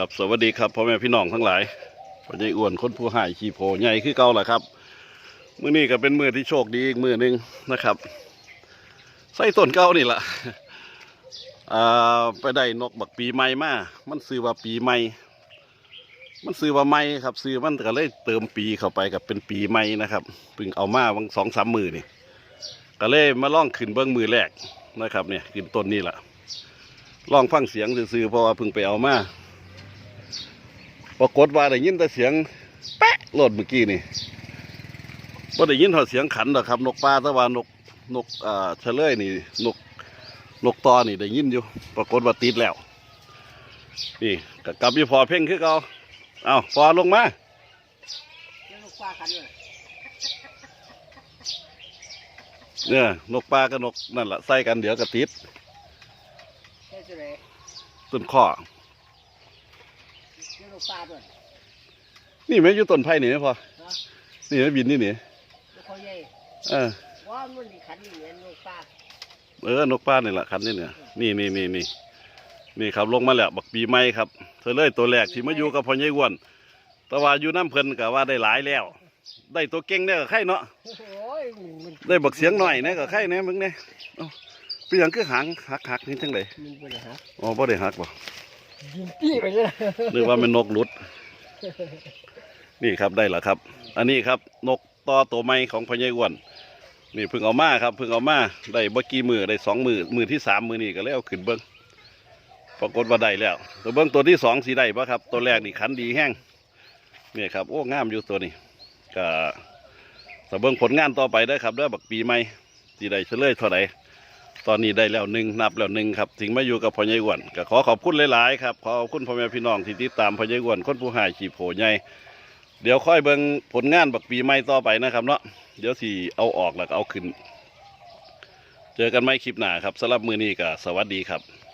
ครับสวัสดีครับพ่อแม่พี่น้องทั้งหลายพ่อใหญ่อ้วนคนผู้หายขี่โพใหญ่คือเก่าแหละครับมื้อนี้ก็เป็นมื้อที่โชคดีอีกมื้อหนึงนะครับใส่ต้นเก่านี่แหละอ่าไปได้นกบักปีใหม่มามันซื้อว่าปีใหม่ มันซื้อว่าใหม่ครับ ซื้อมันก็เลยเติมปีเข้าไปกับเป็นปีใหม่นะครับเพิ่งเอามาวังสองสามมือนี่ก็เลยมาล่องขึ้นเบื้องมือแรกนะครับเนี่ยขึ้นต้นนี่แหละล่องฟังเสียงซื่อๆเพราะว่าเพิ่งไปเอามา ปรากฏว่าได้ยินแต่เสียงแปะโลดเมื่อกี้นี่ว่าได้ยินเท่าเสียงขันหรอกครับ นกปลาแต่ว่านกนกอ่าเฉลยนี่นกนกตอนี่ได้ยินอยู่ ปรากฏว่าติดแล้ว นี่ก็กลับยี่พอเพ่งคือเขาเอาพอลงมายังลูกฟ้าขันเลยเนี่ยนกปลากับนกนั่นแหละใส่กันเดี๋ยวก็ติดเฮ้ยจุ เลยต้นข้อยังลูกฟ้าด้วยนี่ไหมอยู่ต้นไผ่นี่ไหมพอเนาะนี่ไหมบินนี่นี่ลูกเขาใหญ่เออว่ามันนี่ขันนี่เหมือนลูกฟ้าเออนกปลานี่แหละคันนี่เนี่ยนี่นี่นี่นี่นี่ครับลงมาแล้วบักปีใหม่ครับเธอเลยตัวแรกที่มาอยู่กับพ่อใหญ่อ้วนแต่ว่าอยู่น้ำเพลินก็ว่าได้หลายแล้ว ได้ตัวเก่งเนี่ยก็ไข่เนาะโอ้ยมันได้บักเสียงหน่อยเนี่ยก็ไข่เนี่ยมึงเนี่ยเอ้าเป็นหยังคือหางหักหักนี่จังไดมันเป็นอะไรฮะอ๋อบ่ได้หักบ่ ยิงปี้ไปเลยนึกว่าเป็นนกหลุด นี่ครับได้แล้วครับ อันนี้ครับนกต่อตัวใหม่ของพญายวนนี่เพิ่งเอามาครับเพิ่งเอามาได้บ่กี่มือได้สองมือมือที่สามมือนี่ก็เลยเอาขึ้นเบิ้งปรากฏว่าได้แล้ว ตัวเบิ้งตัวที่สองสีได้ปะครับ ตัวแรกนี่ขันดีแห้งนี่ครับโอ้งามอยู่ตัวนี้ก็ถ้าเบิ้งผลงานต่อไปได้ครับเด้อบักปีใหม่สีได้เฉลยเท่าไหร่ ตอนนี้ได้แล้วหนึ่งนับแล้วหนึ่งครับถึงมาอยู่กับพ่อใหญ่อ้วนก็ขอขอบคุณหลายๆครับขอขอบคุณพ่อแม่พี่น้องที่ติดตามพ่อใหญ่อ้วนคนผู้หายขีโผใหญ่เดี๋ยวค่อยเบิ่งผลงานบักปีใหม่ต่อไปนะครับเนาะเดี๋ยวสิเอาออกแล้วก็เอาขึ้น เจอกันไม่คลิปหน้าครับสำหรับมือนี้ก็สวัสดีครับ